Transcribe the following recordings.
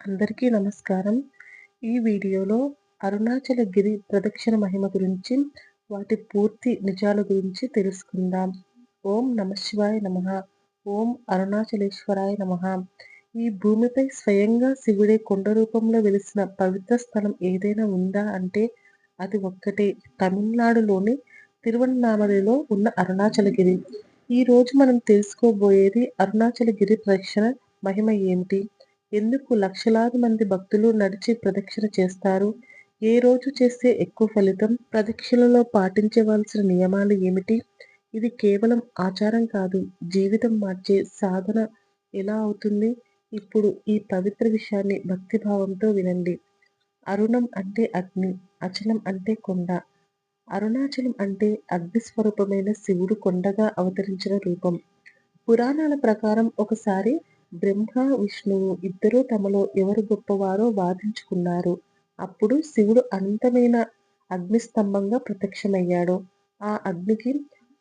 అందరికీ నమస్కారం. ఈ వీడియోలో అరుణాచల గిరి ప్రదక్షిణ మహిమ గురించి వాటి పూర్తి నిజాల గురించి తెలుసుకుందాం. ఓం నమశివాయ నమ. ఓం అరుణాచలేశ్వరాయ నమ. ఈ భూమిపై స్వయంగా శివుడే కొండ రూపంలో వెలిసిన పవిత్ర స్థలం ఏదైనా ఉందా అంటే అది ఒక్కటే. తమిళనాడులోని తిరువన్నామలలో ఉన్న అరుణాచలగిరి ఈ రోజు మనం తెలుసుకోబోయేది అరుణాచలగిరి ప్రదక్షిణ మహిమ ఏమిటి ఎందుకు లక్షలాది మంది భక్తులు నడిచి ప్రదక్షిణ చేస్తారు? ఏ రోజు చేస్తే ఎక్కువ ఫలితం? ప్రదక్షిణలో పాటించవలసిన నియమాలు ఏమిటి? ఇది కేవలం ఆచారం కాదు. జీవితం మార్చే సాధన ఎలా అవుతుంది? ఇప్పుడు ఈ పవిత్ర విషయాన్ని భక్తిభావంతో వినండి. అరుణం అంటే అగ్ని అచలం అంటే కొండ. అరుణాచలం అంటే అగ్నిస్వరూపమైన శివుడు కొండగా అవతరించిన రూపం. పురాణాల ప్రకారం ఒకసారి బ్రహ్మ విష్ణువు ఇద్దరూ తమలో ఎవరు గొప్పవారో వాదించుకున్నారు. అప్పుడు శివుడు అనంతమైన అగ్నిస్తంభంగా ప్రత్యక్షమయ్యాడు. ఆ అగ్నికి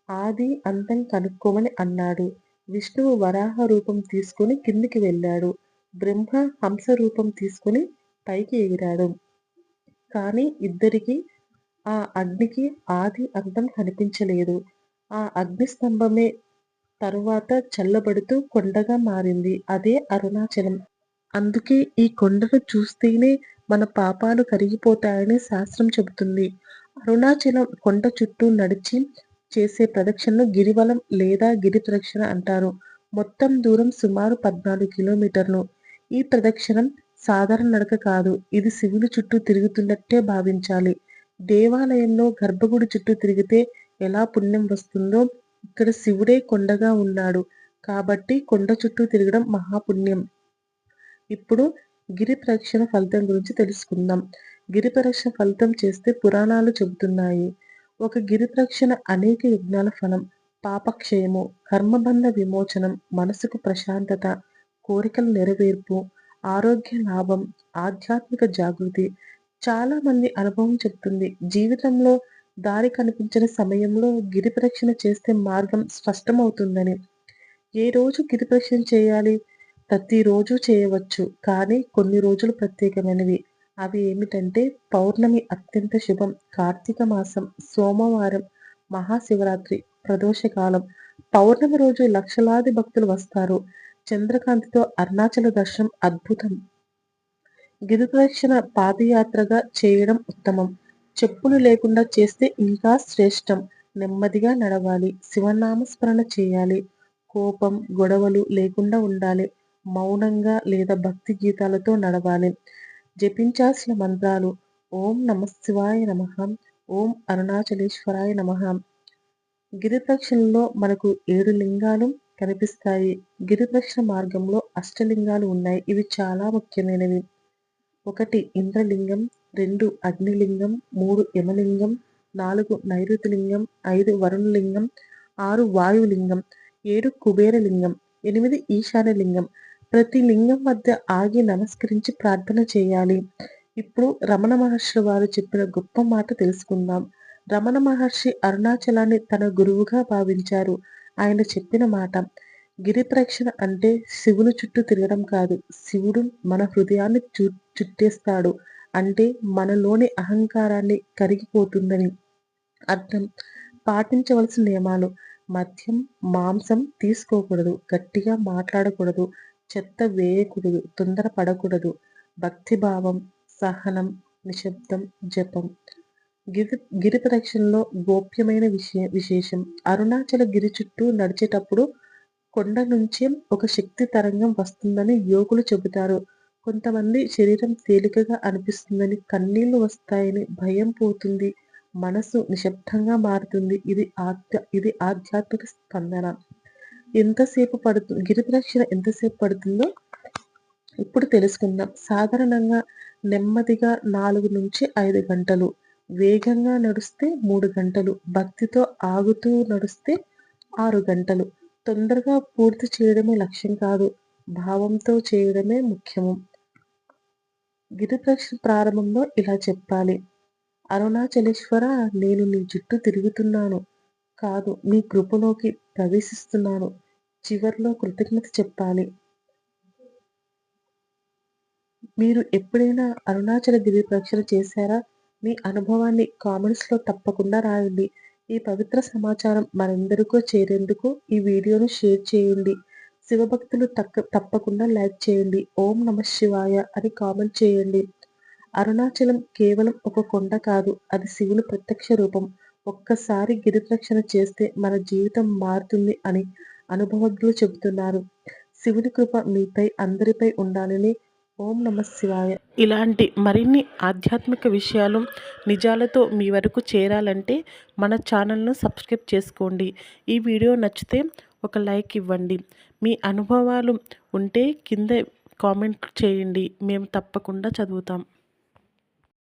ఆది అంతం కనుక్కోమని అన్నాడు. విష్ణువు వరాహ రూపం తీసుకుని కిందికి వెళ్ళాడు. బ్రహ్మ హంస రూపం తీసుకుని పైకి ఎగిరాడు. కానీ ఇద్దరికి ఆ అగ్నికి ఆది అంతం కనిపించలేదు. ఆ అగ్నిస్తంభమే తరువాత చల్లబడుతూ కొండగా మారింది. అదే అరుణాచలం. అందుకే ఈ కొండను చూస్తేనే మన పాపాలు కరిగిపోతాయని శాస్త్రం చెబుతుంది. అరుణాచలం కొండ చుట్టూ నడిచి చేసే ప్రదక్షిణను గిరివలం లేదా గిరి ప్రదక్షిణ అంటారు. మొత్తం దూరం సుమారు పద్నాలుగు కిలోమీటర్లు. ఈ ప్రదక్షిణం సాధారణ నడక కాదు. ఇది శివుని చుట్టూ తిరుగుతున్నట్టే భావించాలి. దేవాలయంలో గర్భగుడి చుట్టూ తిరిగితే ఎలా పుణ్యం వస్తుందో ఇక్కడ శివుడే కొండగా ఉన్నాడు. కాబట్టి కొండ చుట్టూ తిరగడం మహాపుణ్యం. ఇప్పుడు గిరి ప్రదక్షిణ ఫలితం గురించి తెలుసుకుందాం. గిరి ప్రదక్షిణ ఫలితం చేస్తే పురాణాలు చెబుతున్నాయి. ఒక గిరి ప్రక్షణ అనేక యజ్ఞాల ఫలం. పాపక్షయము కర్మబంధ విమోచనం మనసుకు ప్రశాంతత కోరికల నెరవేర్పు ఆరోగ్య లాభం ఆధ్యాత్మిక జాగృతి. చాలామంది అనుభవం చెప్తుంది జీవితంలో దారి కనిపించిన సమయంలో గిరిప్రక్షణ చేస్తే మార్గం స్పష్టమవుతుందని. ఏ రోజు గిరిప్రక్షణ చేయాలి? ప్రతిరోజు చేయవచ్చు కానీ కొన్ని రోజులు ప్రత్యేకమైనవి. అవి ఏమిటంటే పౌర్ణమి అత్యంత శుభం కార్తీక మాసం సోమవారం మహాశివరాత్రి ప్రదోషకాలం. పౌర్ణమి రోజు లక్షలాది భక్తులు వస్తారు. చంద్రకాంతితో అరుణాచల దర్శనం అద్భుతం. గిరిప్రక్షణ పాదయాత్రగా చేయడం ఉత్తమం. చెప్పులు లేకుండా చేస్తే ఇంకా శ్రేష్టం. నెమ్మదిగా నడవాలి. శివనామస్మరణ చేయాలి. కోపం గొడవలు లేకుండా ఉండాలి. మౌనంగా లేదా భక్తి గీతాలతో నడవాలి. జపించాల్సిన మంత్రాలు. ఓం నమ శివాయ నమ. ఓం అరుణాచలేశ్వరాయ నమ. గిరిప్రక్షణలో మనకు ఏడు లింగాలు కనిపిస్తాయి. గిరిప్రక్షణ మార్గంలో అష్టలింగాలు ఉన్నాయి. ఇవి చాలా ముఖ్యమైనవి. ఒకటి ఇంద్రలింగం. రెండు అగ్నిలింగం మూడు యమలింగం నాలుగు నైరుతిలింగం ఐదు వరుణలింగం ఆరు వాయులింగం ఏడు కుబేరలింగం ఎనిమిది ఈశాన్యలింగం. ప్రతి లింగం వద్ద ఆగి నమస్కరించి ప్రార్థన చేయాలి. ఇప్పుడు రమణ మహర్షి వారు చెప్పిన గొప్ప మాట తెలుసుకుందాం. రమణ మహర్షి అరుణాచలాన్ని తన గురువుగా భావించారు. ఆయన చెప్పిన మాట గిరి ప్రక్షణ అంటే శివుని చుట్టూ తిరగడం కాదు. శివుడు మన హృదయాన్ని చు చుట్టేస్తాడు. అంటే మనలోని అహంకారాన్ని కరిగిపోతుందని అర్థం. పాటించవలసిన నియమాలు. మద్యం మాంసం తీసుకోకూడదు. గట్టిగా మాట్లాడకూడదు. చెత్త వేయకూడదు. తొందరపడకూడదు. భక్తిభావం సహనం నిశ్శబ్దం జపం. గిరి గిరి ప్రదక్షిణలో గోప్యమైన విషయ విశేషం. అరుణాచల గిరి చుట్టూ నడిచేటప్పుడు కొండ నుంచి ఒక శక్తి తరంగం వస్తుందని యోగులు చెబుతారు. కొంతమంది శరీరం తేలికగా అనిపిస్తుందని కన్నీళ్ళు వస్తాయని భయం పోతుంది. మనసు నిశ్శబ్దంగా మారుతుంది. ఇది ఆధ్య ఇది ఆధ్యాత్మిక స్పందన. ఎంతసేపు పడుతుంది గిరి ప్రదక్షిణ ఎంతసేపు పడుతుందో ఇప్పుడు తెలుసుకుందాం. సాధారణంగా నెమ్మదిగా నాలుగు నుంచి ఐదు గంటలు వేగంగా నడుస్తే మూడు గంటలు భక్తితో ఆగుతూ నడుస్తే ఆరు గంటలు. తొందరగా పూర్తి చేయడమే లక్ష్యం కాదు. భావంతో చేయడమే ముఖ్యము. గిరిప్రక్ష ప్రారంభంలో ఇలా చెప్పాలి. అరుణాచలేశ్వర నేను నీ చుట్టూ తిరుగుతున్నాను. కాదు నీ కృపలోకి ప్రవేశిస్తున్నాను. చివరిలో కృతజ్ఞత చెప్పాలి. మీరు ఎప్పుడైనా అరుణాచల గిరి చేశారా? మీ అనుభవాన్ని కామెంట్స్లో తప్పకుండా రాయండి. ఈ పవిత్ర సమాచారం మనందరికీ చేరేందుకు ఈ వీడియోను షేర్ చేయండి. శివభక్తులు తక్క తప్పకుండా లైక్ చేయండి. ఓం నమ శివాయ అని కామెంట్ చేయండి. అరుణాచలం కేవలం ఒక కొండ కాదు అది శివుని ప్రత్యక్ష రూపం. ఒక్కసారి గిరిప్రక్షణ చేస్తే మన జీవితం మారుతుంది అని అనుభవజ్ఞులు చెబుతున్నారు. శివుని కృప మీపై అందరిపై ఉండాలని ఓం నమ శివాయ. ఇలాంటి మరిన్ని ఆధ్యాత్మిక విషయాలు నిజాలతో మీ వరకు చేరాలంటే మన ఛానల్ను సబ్స్క్రైబ్ చేసుకోండి. ఈ వీడియో నచ్చితే ఒక లైక్ ఇవ్వండి. మీ అనుభవాలు ఉంటే కింద కామెంట్ చేయండి. మేము తప్పకుండా చదువుతాం.